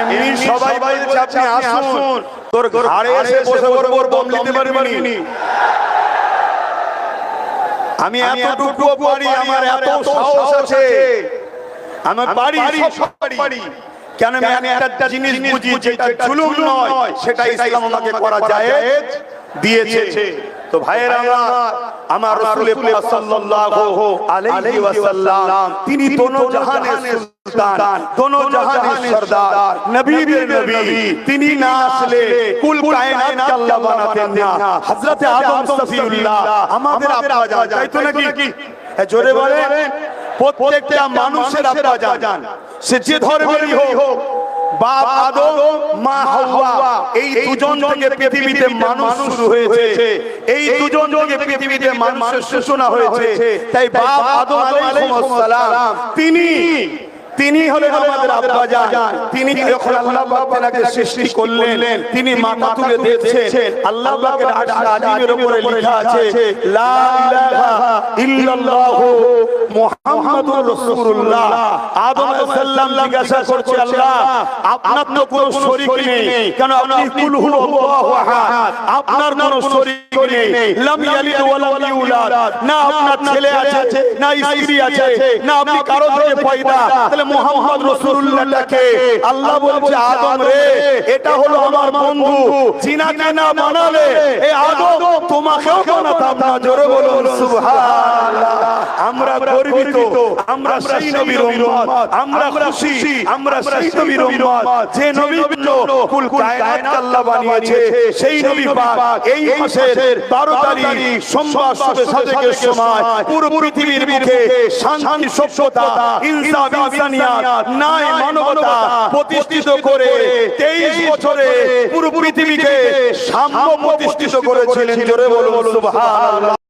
এমনি সবাই বলছে আপনি আসুন। তোর ঘরে এসে বসে দম নিতে পারবি আমি এতটুকু পারি আমার এত সাহস আছে। আমার বাড়ি সব পারি কেন আমি একটা জিনিস বুঝি যেটা জুলুম নয় সেটা ইসলাম আমাকে করা যায় দিয়েছে। তো ভাইয়েরা আমার রাসূল পাক সাল্লাল্লাহু আলাইহি ওয়াসাল্লাম তিনি দোনো জাহানের সুলতান দোনো জাহানের সরদার নবীর নবী তিনি না আসলে কুল কায়নাত কে আল্লাহ বানাতেন না। হযরতে আদম সফিউল্লাহ আমাদের আব্বা জান তাই তো নাকি? জোরে বলেন প্রত্যেকটা মানুষের আব্বা জান সে যে ধর্মেরই হোক বাপ আদম মা হাওয়া। এই দুজন থেকে পৃথিবীতে মানুষ শুরু হয়েছে। এই দুজন থেকে পৃথিবীতে মানুষের সূচনা হয়েছে। তাই বাপ আদম আলাইহিস সালাম তিনি তিনি হলেন আমাদের আব্বা জান। তিনি যখন আল্লাহ পাক তাকে সৃষ্টি করলেন তিনি মাথা তুলে দিয়েছেন আল্লাহ পাকের আরশ আজিমের উপরে লেখা আছে লা ইলাহা ইল্লাল্লাহু মুহাম্মাদুর রাসূলুল্লাহ। আদম আলাইহিস জিজ্ঞাসা করছে আল্লাহ আপনার তো কোনো শরীক নেই। কেন আপনি কুল হু আল্লাহু আহাদ। আপনার কোনো শরীক নেই। লাম ইয়ালিদ ওয়া লাম ইউলাদ। না আপনার ছেলে আছে না স্ত্রী আছে না আপনি কারও থেকে পয়দা। তাহলে মুহাম্মদ রাসূলুল্লাহকে আল্লাহ বলছে আদম রে এটা হলো আমার বন্ধু। জিনাকে না বানালে এই আদম তোমাকেও বানাতাম না জোরে বলুন সুবহানাল্লাহ। আমরা গর্বিত আমরা সেই নবীর উম্মত আমরা খুশি আমরা সেই নবীর উম্মত যে নবী কুল কায়নাত আল্লাহ বানিয়েছে সেই নবী পাক এই মাসের 12 তারিখ সোমবার শুভে সাদেকের সময় পুরো পৃথিবীর বুকে শান্তি সভ্যতা ইনসাফ ইনসানিয়াত ন্যায় মানবতা প্রতিষ্ঠিত করে 23 বছরে পুরো পৃথিবীকে সাম্য প্রতিষ্ঠিত করেছিলেন জোরে বলুন সুবহানাল্লাহ।